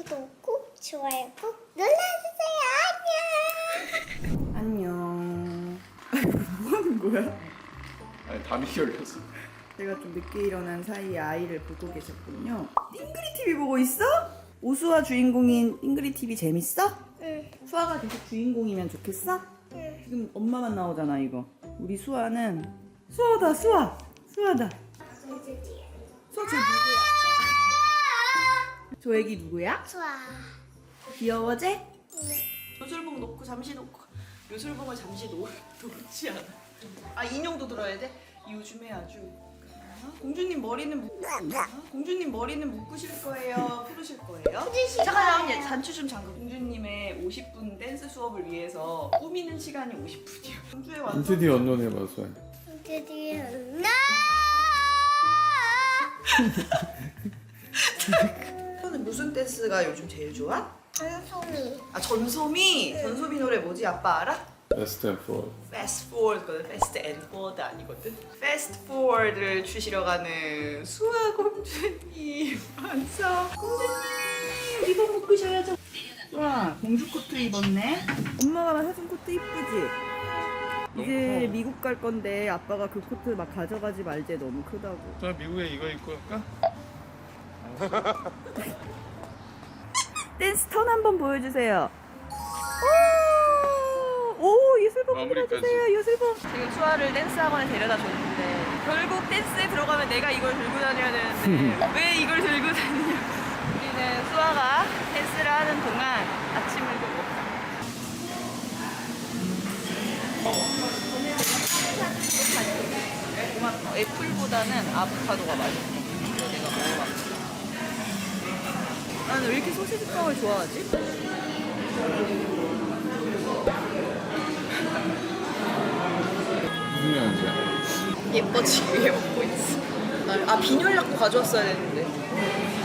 구독 꾹 좋아요 꾹 눌러주세요. 안녕. 안녕. 뭐 하는 거야? 아니 담이 열렸어. 제가 좀 늦게 일어난 사이에 아이를 보고 계셨군요. 띵그리 TV 보고 있어? 오수아 주인공인 띵그리 TV 재밌어? 응. 수아가 계속 주인공이면 좋겠어? 응. 지금 엄마만 나오잖아 이거. 우리 수아는 수아다 수아 수아다. 수아 저 누구야? 저 애기 누구야? 좋아. 귀여워제? 요술봉 놓고 잠시 놓고 요술봉을 잠시 놓, 놓지 않아. 아 인형도 들어야 돼? 요즘에 아주 아, 공주님 머리는 묶 아, 공주님 머리는 묶으실 거예요? 풀으실 거예요? 잠깐만 거예요. 예, 단추 좀 잠그. 공주님의 50분 댄스 수업을 위해서 꾸미는 시간이 50분이요. 공주의 완성. 인트디 언론 해봐서. 드디어 나. 무슨 댄스가 요즘 제일 좋아? 전소미. 아 전소미. 전소미 노래 뭐지? 아빠 알아? Best and for. Fast Forward거든. Fast and Forward 아니거든. Fast Forward를 추시러 가는 수아 공주님 완성. 공주님 리본 묶으셔야죠. 와 공주 코트 입었네. 엄마가 사준 코트 이쁘지? 이제 미국 갈 건데 아빠가 그 코트 막 가져가지 말제 너무 크다고. 저 미국에 이거 입고 갈까? 댄스 턴 한번 보여주세요. 오, 오 예술봉 마무리까지. 보여주세요. 예술봉. 지금 수아를 댄스 학원에 데려다 줬는데 결국 댄스에 들어가면 내가 이걸 들고 다녀야 되는데 왜 이걸 들고 다니냐? 우리는 수아가 댄스를 하는 동안 아침을 좀 먹자. 고맙다. 애플보다는 아보카도가 맛있어. 이거 내가 먹어봤어. 나는 왜 이렇게 소시지 빵을 좋아하지? 무슨 영화인지야? 예뻐지기 위해 먹고 있어. 아 빈혈약도 가져왔어야 했는데.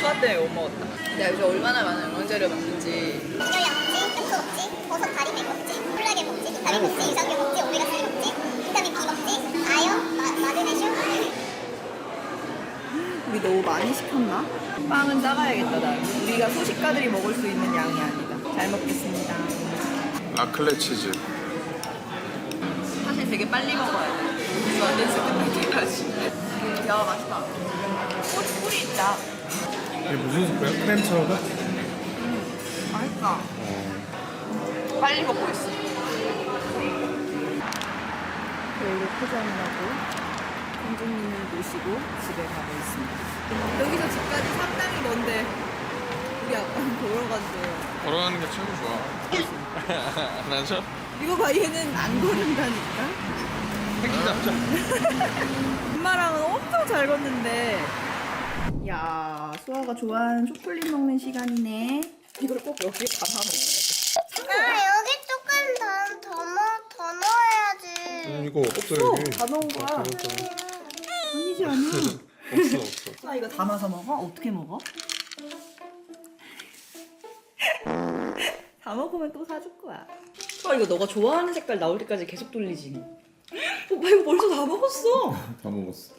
수아 때문에 못 먹었다. 내가 요새 얼마나 많은 영양제를 먹는지. 빈혈약 먹지, 흑소 먹지, 버섯 다리밀 먹지, 콜라겐 먹지, 비타민 먹지, 유산균 먹지, 오메가 3 먹지, 비타민 B 먹지, 아연, 마, 마그네슘. 우리 너무 많이 시켰나? 빵은 작아야겠다 나. 우리가 소식가들이 먹을 수 있는 양이 아니다. 잘 먹겠습니다. 라클레 치즈. 사실 되게 빨리 먹어야 돼. 끝날 때까지. 야 맛있다. 꿀, 꿀이 있다. 이게 무슨 스프야? 크렘 차우다? 맛있다. 빨리 먹고 있어. 크지 않나고 공주님을 모시고 집에 가고 있습니다. 여기서 집까지 상당히 먼데 우리 아빠는 걸어가세요. 걸어가는 게 최고 좋아. 안 하죠? 이거 봐 얘는 안 걸은다니까. 생기 남자. 엄마랑은 엄청 잘 걷는데. 야 수아가 좋아하는 초콜릿 먹는 시간이네. 이걸 꼭 여기에 담아 먹어야 돼. 아 여기 조금 더, 더, 넣, 더 넣어야지. 음, 이거 없어 어, 여기. 다 넣은 거야. 아니지 않아. 없어 없어. 아 이거 담아서 먹어? 어떻게 먹어? 다 먹으면 또 사줄 거야. 아 이거 너가 좋아하는 색깔 나올 때까지 계속 돌리지. 오빠 이거 벌써 다 먹었어. 다 먹었어.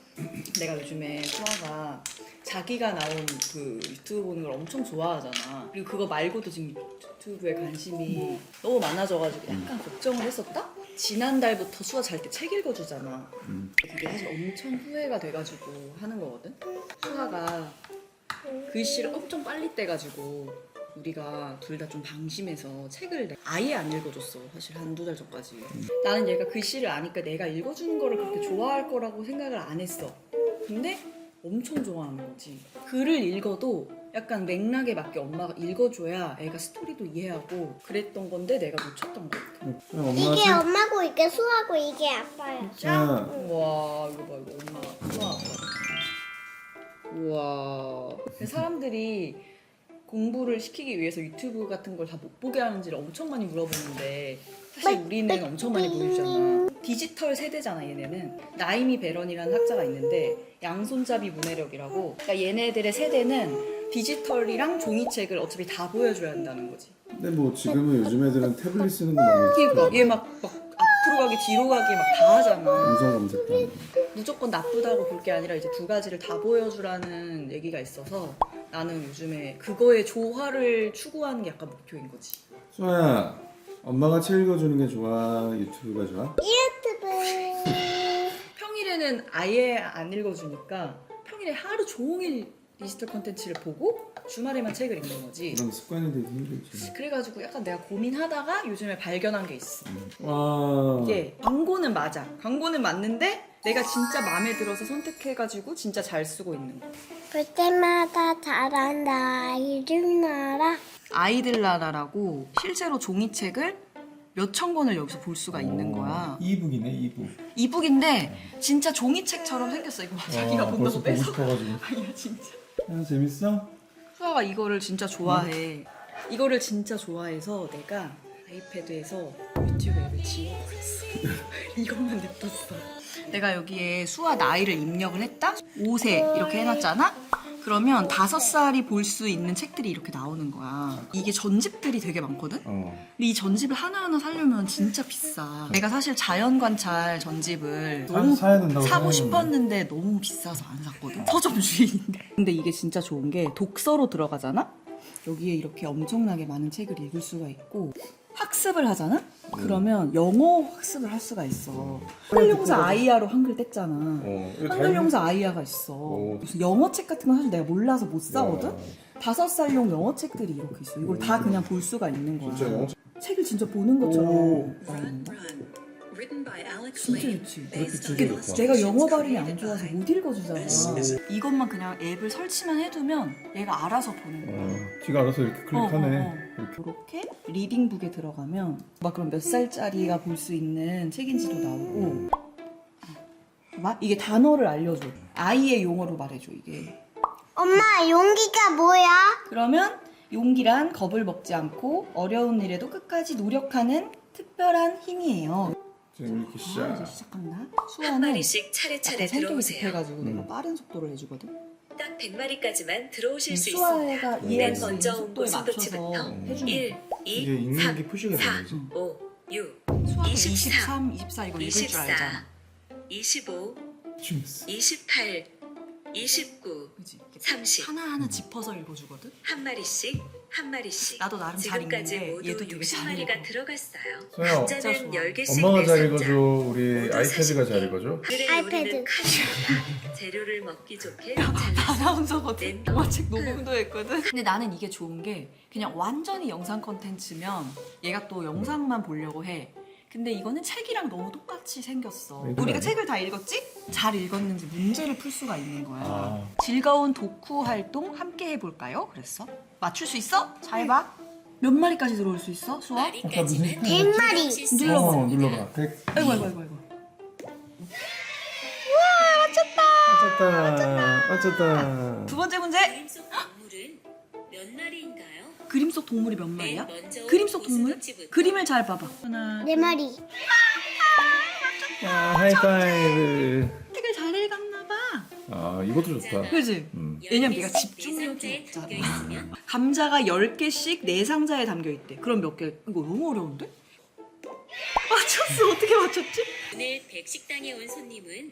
내가 요즘에 수아가 자기가 나온 그 유튜브 보는 걸 엄청 좋아하잖아. 그리고 그거 말고도 지금 유튜브에 관심이 너무 많아져가지고 약간 걱정을 했었다? 지난달부터 수아 잘 때 책 읽어주잖아. 그게 사실 엄청 후회가 돼가지고 하는 거거든. 수아가 글씨를 엄청 빨리 떼가지고 우리가 둘 다 좀 방심해서 책을 아예 안 읽어줬어. 사실 한두 달 전까지. 나는 얘가 글씨를 아니까 내가 읽어주는 거를 그렇게 좋아할 거라고 생각을 안 했어. 근데 엄청 좋아하는 거지. 글을 읽어도 약간 맥락에 맞게 엄마가 읽어줘야 애가 스토리도 이해하고 그랬던 건데 내가 놓쳤던 것 같아. 이게 엄마고 이게 수아고 이게 아빠야. 자, 우와 이거 봐 이거 엄마 우와 우와. 근데 사람들이 공부를 시키기 위해서 유튜브 같은 걸 다 못 보게 하는지를 엄청 많이 물어보는데 사실 우리는 엄청 많이 보여주잖아. 디지털 세대잖아 얘네는. 나이미 베런이라는 학자가 있는데 양손잡이 문해력이라고. 그러니까 얘네들의 세대는 디지털이랑 종이책을 어차피 다 보여줘야 한다는 거지 근데 뭐 지금은 요즘 애들은 태블릿 쓰는 거 너무 그러니까 얘 막 막 앞으로 가기 뒤로 가기 막 다 하잖아 음성 검색도 무조건 나쁘다고 볼 게 아니라 이제 두 가지를 다 보여주라는 얘기가 있어서 나는 요즘에 그거의 조화를 추구하는 게 약간 목표인 거지. 수아야 엄마가 책 읽어주는 게 좋아 유튜브가 좋아? 유튜브. 평일에는 아예 안 읽어주니까 평일에 하루 종일 디지털 컨텐츠를 보고 주말에만 책을 읽는 거지. 그럼 습관이 되기 힘들지 그래가지고 약간 내가 고민하다가 요즘에 발견한 게 있어. 와 이게 광고는 맞아. 광고는 맞는데 내가 진짜 마음에 들어서 선택해가지고 진짜 잘 쓰고 있는 거. 볼 때마다 잘한다. 이름 나라. 아이들 나라라고 실제로 종이책을 몇 천 권을 여기서 볼 수가 있는 거야. 이북이네 이북 이북인데 진짜 종이책처럼 생겼어. 이거 봐. 자기가 본다고 벌써 보고 뺏어. 싶어가지고 아니야 진짜. 아 재밌어? 수아가 이거를 진짜 좋아해. 이거를 진짜 좋아해서 내가 아이패드에서 유튜브 앱을 지워버렸어. 이것만 냅뒀어. 내가 여기에 수아 나이를 입력을 했다? 5세 이렇게 해놨잖아? 그러면 다섯 살이 볼 수 있는 책들이 이렇게 나오는 거야. 이게 전집들이 되게 많거든? 어 근데 이 전집을 하나하나 사려면 진짜 비싸. 내가 사실 자연관찰 전집을 사- 너무 사야 된다고 사고 생각했는데. 싶었는데 너무 비싸서 안 샀거든. 서점 주인인데. 근데 이게 진짜 좋은 게 독서로 들어가잖아? 여기에 이렇게 엄청나게 많은 책을 읽을 수가 있고 학습을 하잖아? 그러면 영어 학습을 할 수가 있어. 한글용사 아이아로 한글 뗐잖아. 어, 이거 한글용사 아이아가 있어. 오. 무슨 영어 책 같은 건 사실 내가 몰라서 못 사거든? 야, 다섯 살용 영어 책들이 이렇게 있어. 이걸 다 그냥 볼 수가 있는 거야. 진짜 영어 책- 책을 진짜 보는 것처럼. 진짜. 좋지. on 되게 좋다. 내가 영어 발음이 안 좋아서 못 읽어주잖아. 이것만 그냥 앱을 설치만 해두면 얘가 알아서 보는 거야. 어, 지가 알아서 이렇게 클릭하네 어, 어, 어. 이렇게. 이렇게 리딩북에 들어가면 막 그럼 몇 살짜리가 볼 수 있는 책인지도 나오고 막 이게 단어를 알려줘. 아이의 용어로 말해줘 이게. 엄마, 용기가 뭐야? 그러면 용기란 겁을 먹지 않고 어려운 일에도 끝까지 노력하는 특별한 힘이에요. 지금 이렇게 아, 이제 시작 시작한다. 한 수아는 마리씩 차례차례 성격이 들어오세요. 급해가지고 음. 내가 빠른 속도로 해주거든. 딱 100마리까지만 들어오실 수 있습니다. 이해할 맨 수 있는 먼저 온 속도에 맞춰서 고슴도치부터 해주는 1, 거야. 2, 이게 읽는 3, 게 푸시가 4, 되지 5, 6, 수아가 24, 23, 24 이거 읽을 줄 24, 알잖아. 25, 재밌어 28, 29, 그지? 30. 하나하나 짚어서 읽어주거든. 한 마리씩 한 마리씩 나도 나름 잘 지금까지 읽는데 모두 얘도 되게 잘 60마리가 읽어. 들어갔어요. 소영, 진짜 좋아. 10개씩 엄마가 잘. 읽어줘 우리 모두 아이패드가 40개. 잘 읽어줘 그래 아이패드. 재료를 먹기 좋게 아나운서거든. 네. 영화책 녹음도 했거든. 근데 나는 이게 좋은 게 그냥 완전히 영상 컨텐츠면 얘가 또 영상만 보려고 해. 근데 이거는 책이랑 너무 똑같이 생겼어. 우리가? 책을 다 읽었지? 잘 읽었는지 문제를 풀 수가 있는 거야. 아. 즐거운 독후 활동 함께 해볼까요? 그랬어? 맞출 수 있어? 잘 봐. 몇 마리까지 들어올 수 있어? 수아? 마리까지는 백 마리. 눌러봐. 어 눌러봐 100 아이고 아이고 아이고 아이고. 맞췄다 맞췄다 두 번째 문제. 속 동물은 몇 마리인가요? 그림 속 동물이 몇 마리야? 맨 먼저 그림 속 동물? 그림을 잘 봐봐. 하나, 네 마리. 야 하이파이브 책을 잘 읽었나 봐. 아 이것도 좋다 그지? 음. 왜냐면 네 집중력이 없잖아. 있으면 감자가 10개씩 네 상자에 담겨 있대. 그럼 몇 개? 이거 너무 어려운데? 맞췄어. 어떻게 맞췄지? 오늘 백식당에 온 손님은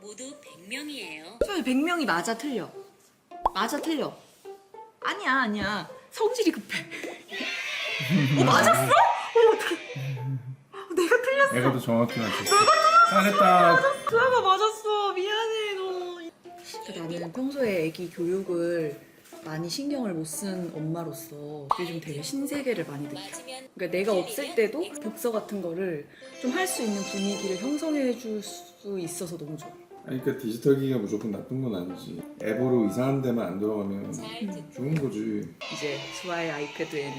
모두 100명이에요. 처음에 100명이 맞아 틀려. 맞아 틀려. 아니야 아니야. 성질이 급해. 어 맞았어? 어 어떡해. 어, 내가 틀렸어. 내가 더 정확히 맞췄어 잘했다 수아가 맞았어. 미안해 너. 나는 평소에 애기 교육을 많이 신경을 못 쓴 엄마로서 요즘 되게 신세계를 많이 느껴. 그러니까 내가 없을 때도 독서 같은 거를 좀 할 수 있는 분위기를 형성해 줄 수 있어서 너무 좋아. 아니 그러니까 디지털 기기가 무조건 나쁜 건 아니지 앱으로 이상한 데만 안 들어가면 좋은 거지 이제 수아의 아이패드에는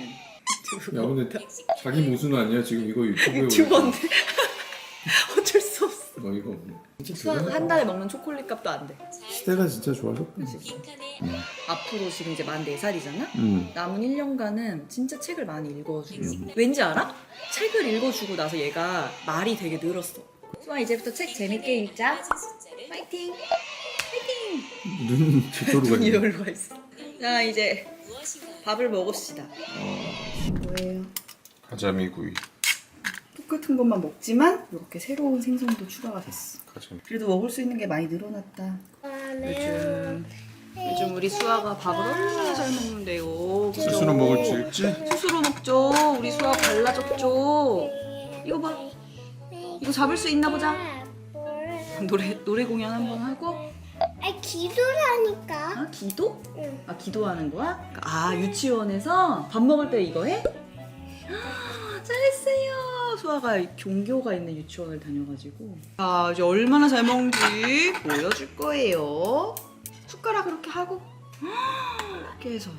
야 근데 타- 자기 모습은 아니야 지금 이거 유튜브에 유튜버인데 어쩔 수 없어. 어이가 없네 진짜 수아 한. 달에 먹는 초콜릿 값도 안 돼. 시대가 진짜 좋아졌다 앞으로 지금 이제 만 4살이잖아? 음. 남은 1년간은 진짜 책을 많이 읽어주려고. 왠지 알아? 책을 읽어주고 나서 얘가 말이 되게 늘었어. 수아 이제부터 책 재밌게 읽자. 숫자를 파이팅! 눈 저쪽으로 가네 이걸로 가 있어. 자 이제? 밥을 먹읍시다. 뭐예요? 가자미 구이 똑같은 것만 먹지만 이렇게 새로운 생선도 추가가 됐어. 가자미 그래도 먹을 수 있는 게 많이 늘어났다. 요즘 요즘 우리 수아가 밥을 얼마나 잘 먹는데요. 그죠? 스스로 먹을 줄 있지? 스스로 먹죠. 우리 수아 발라줬죠. 이거 봐. 이거 잡을 수 있나 보자. 노래 노래 공연 한 번 하고. 아 기도를 하니까. 아 기도? 응. 아 기도하는 거야? 아 유치원에서 밥 먹을 때 이거 해? 아, 잘했어요. 수아가 종교가 있는 유치원을 다녀가지고. 아 이제 얼마나 잘 먹는지 보여줄 거예요. 숟가락 그렇게 하고. 이렇게 해서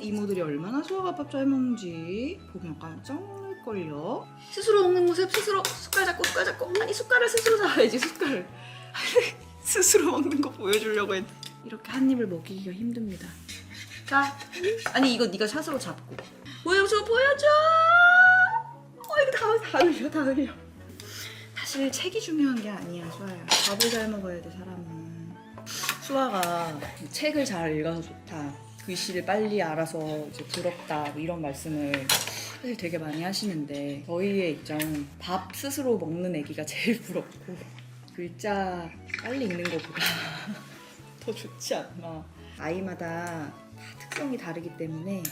이모들이 얼마나 수아가 밥 잘 먹는지 보면 깜짝 놀 랄걸요. 스스로 먹는 모습 스스로 숟갈 잡고 숟갈 잡고 아니 숟갈을 스스로 잡아야지 숟갈을 스스로 먹는 거 보여주려고 했 이렇게 한 입을 먹이기가 힘듭니다. 자, 아니 이거 네가 샷으로 잡고 보여줘 보여줘. 어 이거 다, 다 흘려 다 흘려. 사실 책이 중요한 게 아니야 수아야. 밥을 잘 먹어야 돼 사람은. 수아가 책을 잘 읽어서 좋다. 글씨를 빨리 알아서 이제 부럽다 뭐 이런 말씀을 사실 되게 많이 하시는데 저희의 입장은 밥 스스로 먹는 애기가 제일 부럽고 글자 빨리 읽는 것보다 더 좋지 않나. 아이마다 다 특성이 다르기 때문에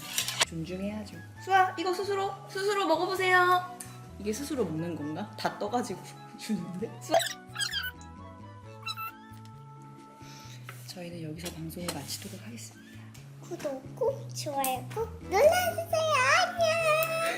존중해야죠. 수아, 이거 스스로 스스로 먹어보세요. 이게 스스로 먹는 건가? 다 떠가지고 주는데. 수아. 저희는 여기서 방송을 마치도록 하겠습니다. 구독 꾹 좋아요 꾹 눌러주세요.